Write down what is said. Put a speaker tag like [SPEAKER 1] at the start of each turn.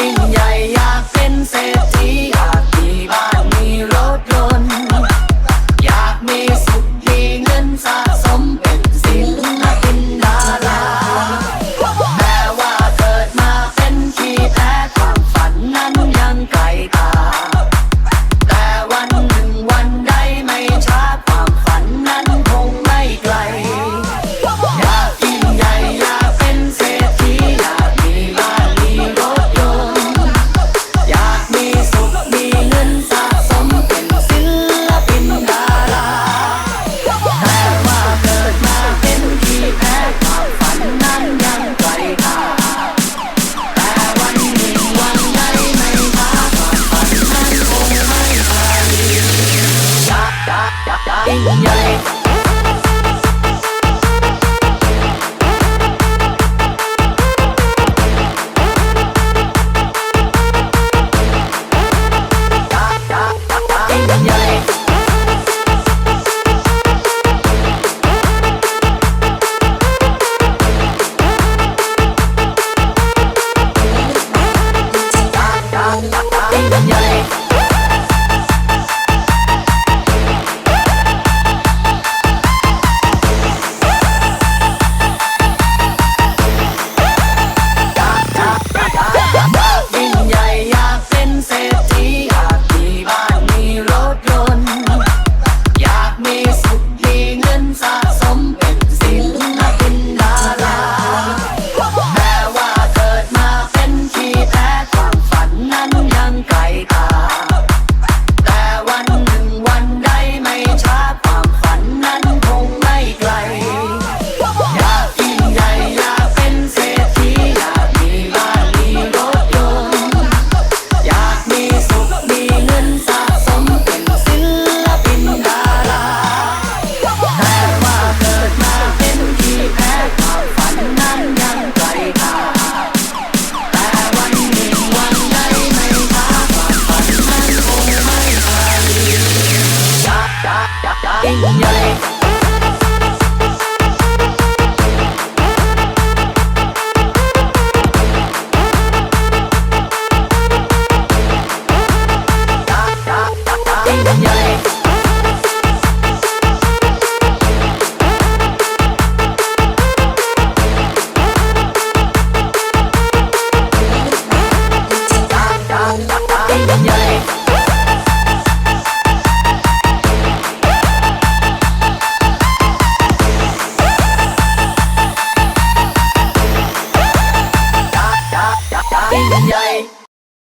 [SPEAKER 1] ยิ่งใหญ่อยากเป็นเศรษฐี in your life. like. in your.